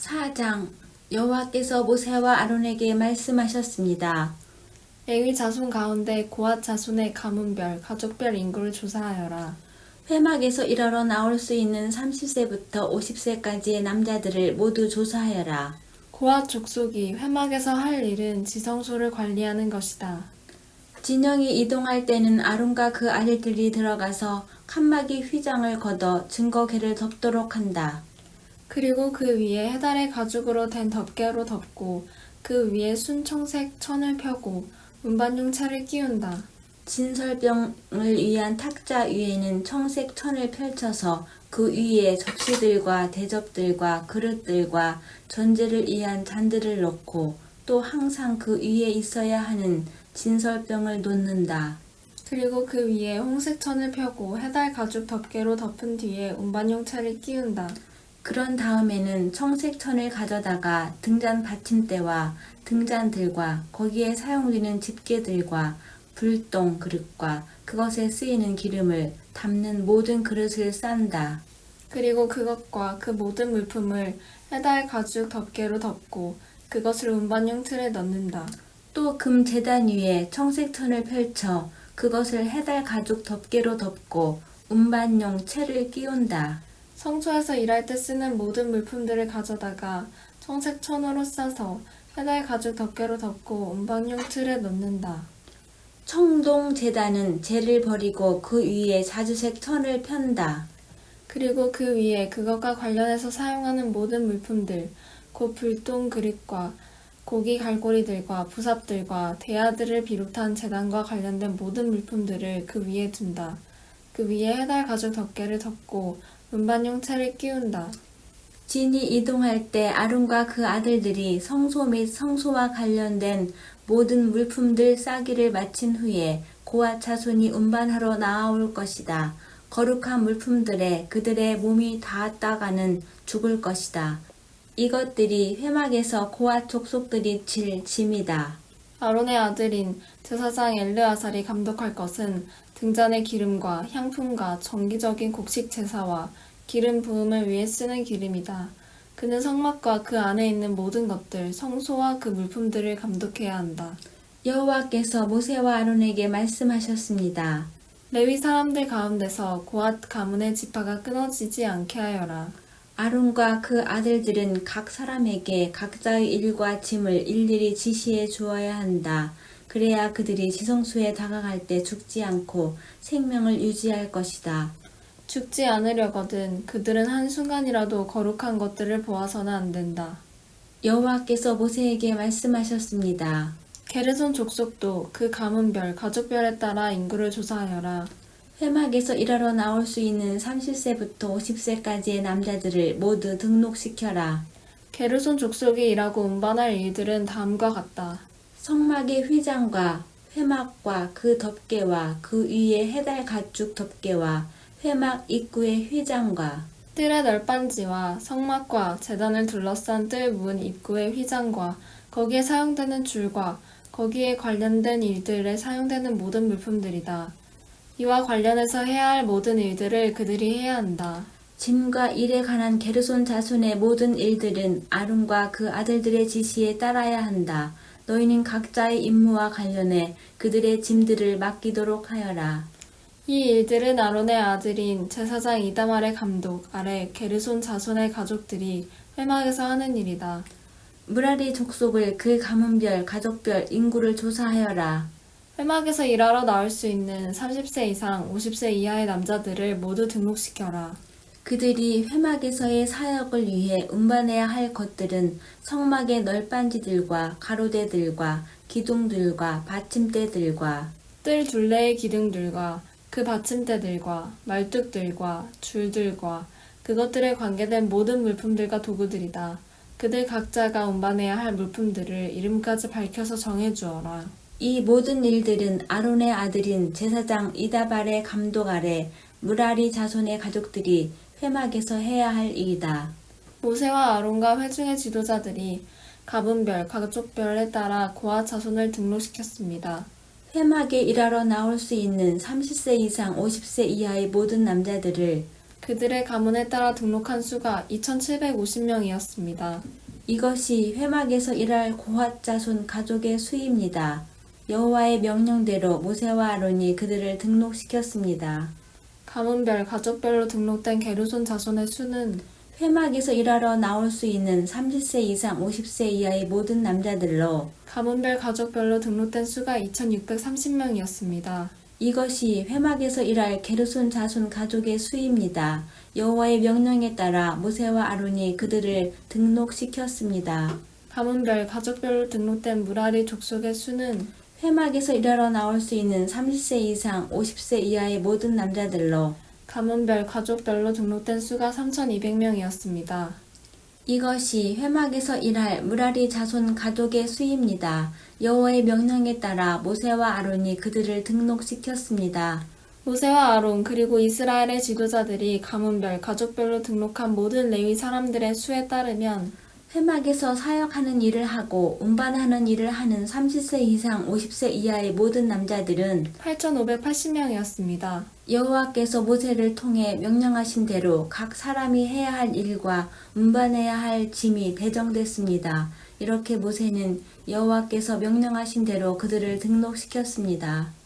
4장 여호와께서 모세와 아론에게 말씀하셨습니다. 레위 자손 가운데 고앗 자손의 가문별, 가족별 인구를 조사하여라. 회막에서 일하러 나올 수 있는 30세부터 50세까지의 남자들을 모두 조사하여라. 고앗 족속이 회막에서 할 일은 지성소를 관리하는 것이다. 진영이 이동할 때는 아론과 그 아들들이 들어가서 칸막이 휘장을 걷어 증거계를 덮도록 한다. 그리고 그 위에 해달의 가죽으로 된 덮개로 덮고 그 위에 순청색 천을 펴고 운반용 차를 끼운다. 진설병을 위한 탁자 위에는 청색 천을 펼쳐서 그 위에 접시들과 대접들과 그릇들과 전제를 위한 잔들을 넣고 또 항상 그 위에 있어야 하는 진설병을 놓는다. 그리고 그 위에 홍색 천을 펴고 해달 가죽 덮개로 덮은 뒤에 운반용 차를 끼운다. 그런 다음에는 청색 천을 가져다가 등잔 받침대와 등잔들과 거기에 사용되는 집게들과 불똥 그릇과 그것에 쓰이는 기름을 담는 모든 그릇을 싼다. 그리고 그것과 그 모든 물품을 해달 가죽 덮개로 덮고 그것을 운반용 틀에 넣는다. 또 금 재단 위에 청색 천을 펼쳐 그것을 해달 가죽 덮개로 덮고 운반용 채를 끼운다. 성소에서 일할 때 쓰는 모든 물품들을 가져다가 청색 천으로 싸서 해달 가죽 덮개로 덮고 운반용 틀에 넣는다. 청동 재단은 재를 버리고 그 위에 자주색 천을 편다. 그리고 그 위에 그것과 관련해서 사용하는 모든 물품들, 곧 불똥 그릇과 고기 갈고리들과 부삽들과 대야들을 비롯한 재단과 관련된 모든 물품들을 그 위에 둔다. 그 위에 해달 가죽 덮개를 덮고 운반용 채를 끼운다. 진이 이동할 때 아론과 그 아들들이 성소 및 성소와 관련된 모든 물품들 싸기를 마친 후에 고아 차손이 운반하러 나아올 것이다. 거룩한 물품들에 그들의 몸이 닿았다가는 죽을 것이다. 이것들이 회막에서 고아 족속들이 질 짐이다. 아론의 아들인 제사장 엘르아살이 감독할 것은 등잔의 기름과 향품과 정기적인 곡식 제사와 기름 부음을 위해 쓰는 기름이다. 그는 성막과 그 안에 있는 모든 것들, 성소와 그 물품들을 감독해야 한다. 여호와께서 모세와 아론에게 말씀하셨습니다. 레위 사람들 가운데서 고앗 가문의 지파가 끊어지지 않게 하여라. 아론과 그 아들들은 각 사람에게 각자의 일과 짐을 일일이 지시해 주어야 한다. 그래야 그들이 지성소에 다가갈 때 죽지 않고 생명을 유지할 것이다. 죽지 않으려거든 그들은 한순간이라도 거룩한 것들을 보아서는 안 된다. 여호와께서 모세에게 말씀하셨습니다. 게르손 족속도 그 가문별, 가족별에 따라 인구를 조사하여라. 회막에서 일하러 나올 수 있는 30세부터 50세까지의 남자들을 모두 등록시켜라. 게르손 족속이 일하고 운반할 일들은 다음과 같다. 성막의 휘장과 회막과 그 덮개와 그 위에 해달 가죽 덮개와 회막 입구의 휘장과 뜰의 널빤지와 성막과 재단을 둘러싼 뜰 문 입구의 휘장과 거기에 사용되는 줄과 거기에 관련된 일들에 사용되는 모든 물품들이다. 이와 관련해서 해야 할 모든 일들을 그들이 해야 한다. 짐과 일에 관한 게르손 자손의 모든 일들은 아론과 그 아들들의 지시에 따라야 한다. 너희는 각자의 임무와 관련해 그들의 짐들을 맡기도록 하여라. 이 일들은 아론의 아들인 제사장 이다말의 감독 아래 게르손 자손의 가족들이 회막에서 하는 일이다. 무라리 족속을 그 가문별, 가족별 인구를 조사하여라. 회막에서 일하러 나올 수 있는 30세 이상 50세 이하의 남자들을 모두 등록시켜라. 그들이 회막에서의 사역을 위해 운반해야 할 것들은 성막의 널빤지들과 가로대들과 기둥들과 받침대들과 뜰 둘레의 기둥들과 그 받침대들과 말뚝들과 줄들과 그것들에 관계된 모든 물품들과 도구들이다. 그들 각자가 운반해야 할 물품들을 이름까지 밝혀서 정해주어라. 이 모든 일들은 아론의 아들인 제사장 이다발의 감독 아래 무라리 자손의 가족들이 회막에서 해야 할 일이다. 모세와 아론과 회중의 지도자들이 가문별, 가족별에 따라 고아 자손을 등록시켰습니다. 회막에 일하러 나올 수 있는 30세 이상 50세 이하의 모든 남자들을 그들의 가문에 따라 등록한 수가 2,750명이었습니다. 이것이 회막에서 일할 고핫 자손 가족의 수입니다. 여호와의 명령대로 모세와 아론이 그들을 등록시켰습니다. 가문별, 가족별로 등록된 게르손 자손의 수는 회막에서 일하러 나올 수 있는 30세 이상 50세 이하의 모든 남자들로 가문별, 가족별로 등록된 수가 2,630명이었습니다. 이것이 회막에서 일할 게르손 자손 가족의 수입니다. 여호와의 명령에 따라 모세와 아론이 그들을 등록시켰습니다. 가문별, 가족별로 등록된 무라리 족속의 수는 회막에서 일하러 나올 수 있는 30세 이상 50세 이하의 모든 남자들로 가문별, 가족별로 등록된 수가 3,200명이었습니다. 이것이 회막에서 일할 무라리 자손 가족의 수입니다. 여호와의 명령에 따라 모세와 아론이 그들을 등록시켰습니다. 모세와 아론 그리고 이스라엘의 지도자들이 가문별, 가족별로 등록한 모든 레위 사람들의 수에 따르면 회막에서 사역하는 일을 하고 운반하는 일을 하는 30세 이상 50세 이하의 모든 남자들은 8,580명이었습니다. 여호와께서 모세를 통해 명령하신 대로 각 사람이 해야 할 일과 운반해야 할 짐이 배정됐습니다. 이렇게 모세는 여호와께서 명령하신 대로 그들을 등록시켰습니다.